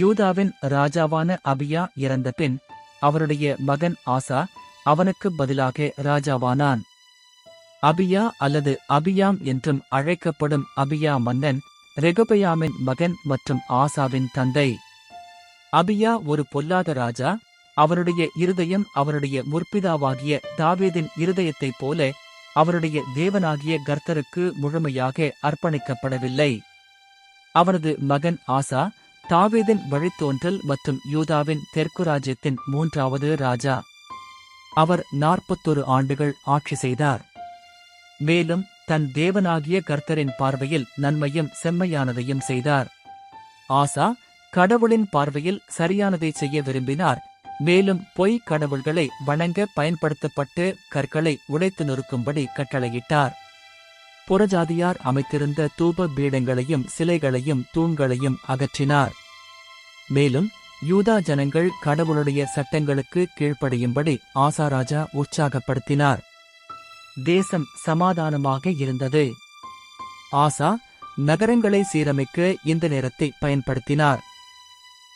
யூதாவின் ராஜாவான அபியா இறந்த பின் அவருடைய மகன் ஆசா அவனுக்கு பதிலாக ராஜாவானான். அபியா அல்லது அபியாம் என்றும் அழைக்கப்படும் அபியா மன்னன் ரெகுபயாமின் மகன் மற்றும் ஆசாவின் தந்தை. அபியா ஒரு பொல்லாத ராஜா அவருடைய இருதயம் அவருடைய முற்பிதாவாகிய தாவீதின் இருதயத்தைப் போல அவருடைய தேவனாகிய கர்த்தருக்கு முழுமையாக அர்ப்பணிக்கப்படவில்லை. அவரது மகன் ஆசா தாவீதின் வழித்தோன்றல் மற்றும் யூதாவின் தெற்கு ராஜ்யத்தின் மூன்றாவது ராஜா. அவர் நாற்பத்தொரு ஆண்டுகள் ஆட்சி செய்தார். மேலும் தன் தேவனாகிய கர்த்தரின் பார்வையில் நன்மையும் செம்மையானதையும் செய்தார். ஆசா கடவுளின் பார்வையில் சரியானதை செய்ய விரும்பினார். மேலும் பொய் கடவுள்களை வணங்க பயன்படுத்தப்பட்டு கற்களை உடைத்து நொறுக்கும்படி கட்டளையிட்டார். புறஜாதியார் அமைத்திருந்த தூப பீடங்களையும் சிலைகளையும் தூண்களையும் அகற்றினார். மேலும் யூதா ஜனங்கள் கடவுளுடைய சட்டங்களுக்கு கீழ்ப்படியும்படி ஆசாராஜா உற்சாகப்படுத்தினார். தேசம் சமாதானமாக இருந்தது. ஆசா நகரங்களை சீரமைக்க இந்த நேரத்தை பயன்படுத்தினார்.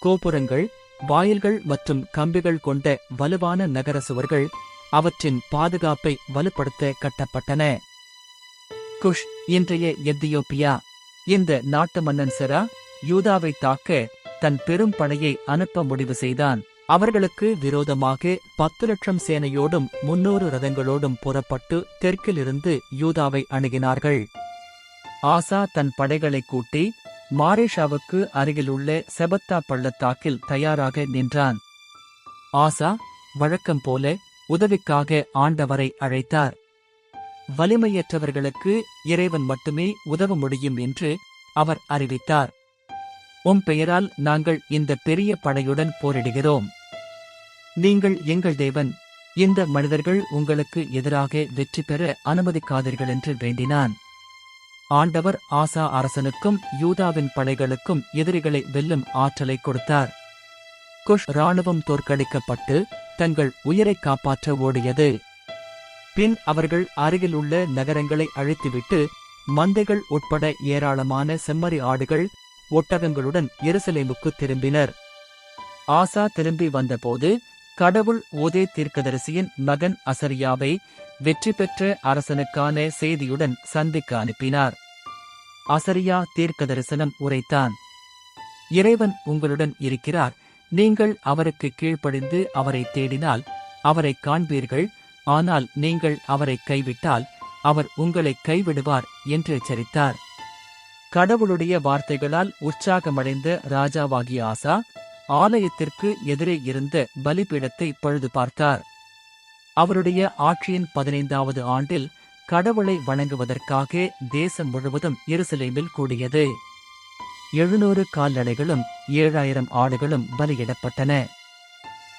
கோபுரங்கள் வாயில்கள் மற்றும் கம்பிகள் கொண்ட வலுவான நகர சுவர்கள் அவற்றின் பாதுகாப்பை வலுப்படுத்த கட்டப்பட்டன. குஷ் இன்றைய எத்தியோப்பியா. இந்த நாட்டு மன்னன் செரா யூதாவை தாக்க தன் பெரும் படையை அனுப்ப முடிவு செய்தான். அவர்களுக்கு விரோதமாக பத்து லட்சம் சேனையோடும் முன்னூறு ரதங்களோடும் புறப்பட்டு தெற்கிலிருந்து யூதாவை அணுகினார்கள். ஆசா தன் படைகளை கூட்டி மாரேஷாவுக்கு அருகிலுள்ள செபத்தா பள்ளத்தாக்கில் தயாராக நின்றான். ஆசா வழக்கம் போல உதவிக்காக ஆண்டவரை அழைத்தார். வலிமையற்றவர்களுக்கு இறைவன் மட்டுமே உதவ முடியும் என்று அவர் அறிவித்தார். உம் பெயரால் நாங்கள் இந்த பெரிய படையுடன் போரிடுகிறோம். நீங்கள் எங்கள் தேவன் இந்த மனிதர்கள் உங்களுக்கு எதிராக வெற்றி பெற அனுமதிக்காதீர்கள் என்று வேண்டினான். ஆண்டவர் ஆசா அரசனுக்கும் யூதாவின் படைகளுக்கும் எதிரிகளை வெல்லும் ஆற்றலை கொடுத்தார். குஷ் ராணுவம் தோற்கடிக்கப்பட்டு தங்கள் உயிரை காப்பாற்ற ஓடியது. பின் அவர்கள் அருகில் உள்ள நகரங்களை அழித்துவிட்டு மந்தைகள் உட்பட ஏராளமான செம்மறி ஆடுகள் ஒட்டகங்களுடன் எருசலேமுக்கு திரும்பினர். ஆசா திரும்பி வந்தபோது கடவுள் ஓதே தீர்க்கதரிசியின் மகன் அசரியாவை வெற்றி பெற்ற அரசனுக்கான செய்தியுடன் சந்திக்க அனுப்பினார். அசரியா தீர்க்க தரிசனம் உரைத்தான் இறைவன் உங்களுடன் இருக்கிறார். நீங்கள் அவருக்கு கீழ்ப்படிந்து அவரை தேடினால் அவரை காண்பீர்கள். ஆனால் நீங்கள் அவரை கைவிட்டால் அவர் உங்களை கைவிடுவார் என்று எச்சரித்தார். கடவுளுடைய வார்த்தைகளால் உற்சாகமடைந்த ராஜாவாகிய ஆசா ஆலயத்திற்கு எதிரே இருந்த பலிபீடத்தை பழுது பார்த்தார். அவருடைய ஆட்சியின் பதினைந்தாவது ஆண்டில் கடவுளை வணங்குவதற்காக தேசம் முழுவதும் எருசலேமில் கூடியது. எழுநூறு கால்நடைகளும் ஏழாயிரம் ஆடுகளும் பலியிடப்பட்டன.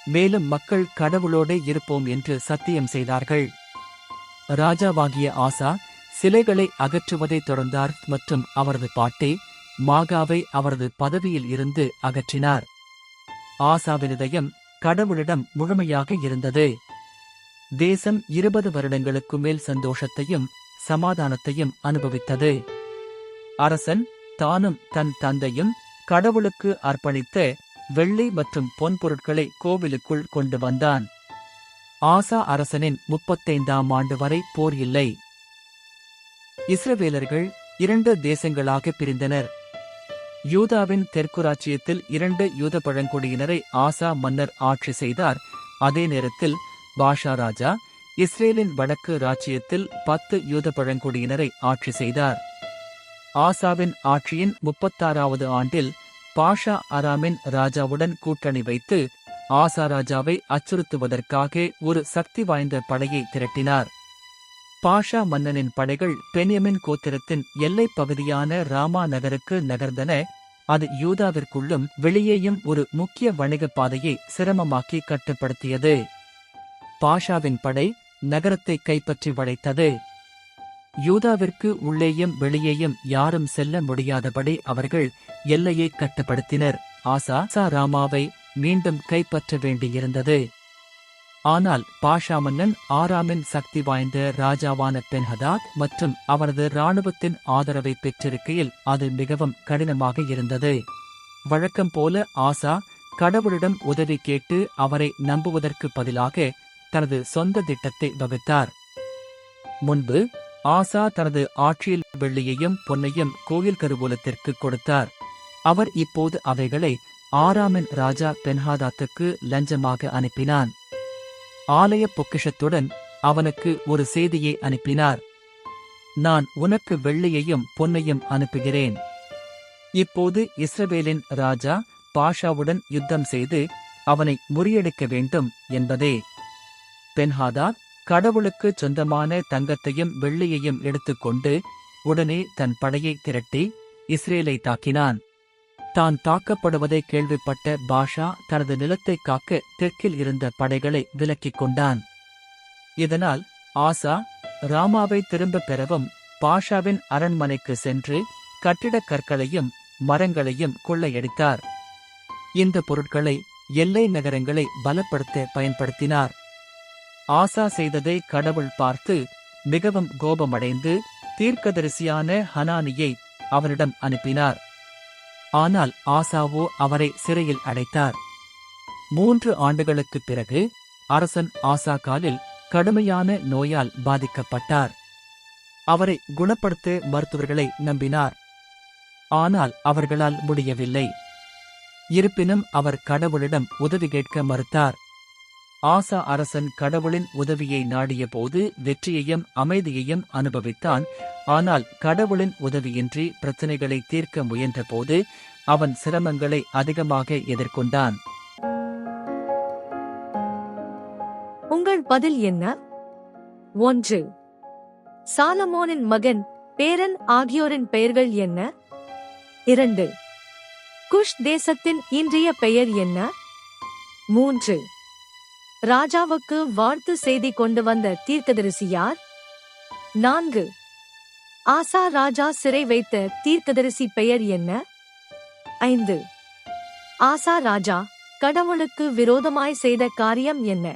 மேலும் மக்கள் கடவுளோடு இருப்போம் என்று சத்தியம் செய்தார்கள். ராஜாவாகிய ஆசா சிலைகளை அகற்றுவதை தொடர்ந்தார் மற்றும் அவரது பாட்டி மாகாவை அவரது பதவியில் இருந்து அகற்றினார். ஆசாவின் இதயம் கடவுளிடம் முழுமையாக இருந்தது. தேசம் இருபது வருடங்களுக்கு மேல் சந்தோஷத்தையும் சமாதானத்தையும் அனுபவித்தது. அரசன் தானும் தன் தந்தையும் கடவுளுக்கு அர்ப்பணித்த வெள்ளி மற்றும் பொன் பொருட்களை கோவிலுக்குள் கொண்டு வந்தான். ஆசா அரசனின் முப்பத்தைந்தாம் ஆண்டு வரை போர் இல்லை. இஸ்ரவேலர்கள் இரண்டு தேசங்களாக பிரிந்தனர். யூதாவின் தெற்கு ராச்சியத்தில் இரண்டு யூத பழங்குடியினரை ஆசா மன்னர் ஆட்சி செய்தார். அதே நேரத்தில் பாஷா ராஜா இஸ்ரேலின் வடக்கு ராச்சியத்தில் பத்து யூத பழங்குடியினரை ஆட்சி செய்தார். ஆசாவின் ஆட்சியின் முப்பத்தாறாவது ஆண்டில் பாஷா அராமின் ராஜாவுடன் கூட்டணி வைத்து ஆசா ராஜாவை அச்சுறுத்துவதற்காக ஒரு சக்தி வாய்ந்த படையை திரட்டினார். பாஷா மன்னனின் படைகள் பெனியமின் கோத்திரத்தின் எல்லைப் பகுதியான ராமா நகருக்கு நகர்ந்தன. அது யூதாவிற்குள்ளும் வெளியேயும் ஒரு முக்கிய வணிகப் பாதையை சிரமமாக்கி கட்டுப்படுத்தியது. பாஷாவின் படை நகரத்தை கைப்பற்றி வளைத்தது. யூதாவிற்கு உள்ளேயும் வெளியேயும் யாரும் செல்ல முடியாதபடி அவர்கள் எல்லையை கட்டுப்படுத்தினர். ஆசா சா ராமாவை மீண்டும் கைப்பற்ற வேண்டியிருந்தது. ஆனால் பாஷா மன்னன் ஆறாமின் சக்தி வாய்ந்த ராஜாவான பென்ஹதாத் மற்றும் அவரது இராணுவத்தின் ஆதரவை பெற்றிருக்கையில் அது மிகவும் கடினமாக இருந்தது. வழக்கம் போல ஆசா கடவுளிடம் உதவி கேட்டு அவரை நம்புவதற்கு பதிலாக தனது சொந்த திட்டத்தை வகுத்தார். முன்பு ஆசா தனது ஆட்சியில் வெள்ளியையும் பொன்னையும் கோயில் கருவூலத்திற்கு கொடுத்தார். அவர் இப்போது அவைகளை ஆறாமின் ராஜா பென்ஹாதாத்துக்கு லஞ்சமாக அனுப்பினான். ஆலய பொக்கிஷத்துடன் அவனுக்கு ஒரு செய்தியை அனுப்பினார். நான் உனக்கு வெள்ளியையும் பொன்னையும் அனுப்புகிறேன். இப்போது இஸ்ரவேலின் ராஜா பாஷாவுடன் யுத்தம் செய்து அவனை முறியடிக்க வேண்டும் என்பதே. பென்ஹாதார் கடவுளுக்கு சொந்தமான தங்கத்தையும் வெள்ளியையும் எடுத்துக்கொண்டு உடனே தன் படையை திரட்டி இஸ்ரேலை தாக்கினான். தான் தாக்கப்படுவதை கேள்விப்பட்ட பாஷா தனது நிலத்தை காக்க தெற்கில் இருந்த படைகளை விலக்கிக் கொண்டான். இதனால் ஆசா ராமாவை திரும்பப் பெறவும் பாஷாவின் அரண்மனைக்கு சென்று கட்டிடக் கற்களையும் மரங்களையும் கொள்ளையடித்தார். இந்த பொருட்களை எல்லை நகரங்களை பலப்படுத்த பயன்படுத்தினார். ஆசா செய்ததை கடவுள் பார்த்து மிகவும் கோபமடைந்து தீர்க்கதரிசியான ஹனானியை அவரிடம் அனுப்பினார். ஆனால் ஆசாவோ அவரை சிறையில் அடைத்தார். மூன்று ஆண்டுகளுக்குப் பிறகு அரசன் ஆசா காலில் கடுமையான நோயால் பாதிக்கப்பட்டார். அவரை குணப்படுத்த மருத்துவர்களை நம்பினார். ஆனால் அவர்களால் முடியவில்லை. இருப்பினும் அவர் கடவுளிடம் உதவி கேட்க மறுத்தார். ஆசா அரசன் கடவுளின் உதவியை நாடியபோது வெற்றியையும் அமைதியையும் அனுபவித்தான். ஆனால் கடவுளின் உதவியின்றி பிரச்சனைகளை தீர்க்க முயன்றபோது அவன் சிரமங்களை அதிகமாக எதிர்கொண்டான். உங்கள் பதில் என்ன? ஒன்று. சாலமோனின் மகன் பேரன் ஆகியோரின் பெயர்கள் என்ன? இரண்டு. குஷ் தேசத்தின் இன்றைய பெயர் என்ன? மூன்று. ராஜாவுக்கு வாழ்த்து செய்தி கொண்டு வந்த தீர்க்கதரிசி யார்? நான்கு. ஆசா ராஜா சிறை வைத்த தீர்க்கதரிசி பெயர் என்ன? ஐந்து. ஆசா ராஜா கடவுளுக்கு விரோதமாய் செய்த காரியம் என்ன?